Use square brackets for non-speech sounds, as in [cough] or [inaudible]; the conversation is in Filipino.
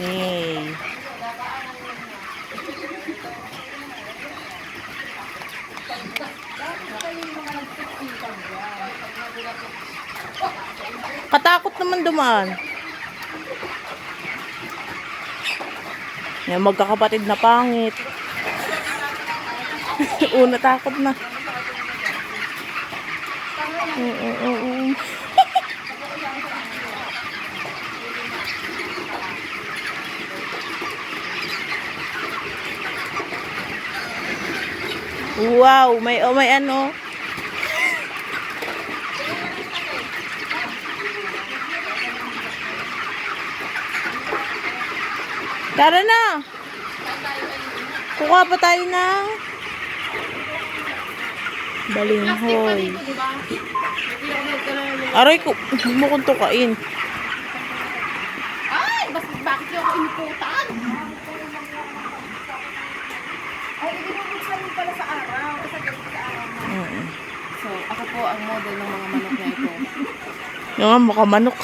Yay. Katakot naman dumaan. Yan, magkakapatid na pangit. [laughs] Una takot na. Oo, oo, oo. Wow, may oh, may ano. Tara na. Kuha pa tayo ng balinghoy. Aray ko, mo kong tukain. Mo pala sa araw. Kasi gabi sa araw. Mm. So, ako po ang model ng mga manok na ito. Yung mukha manok.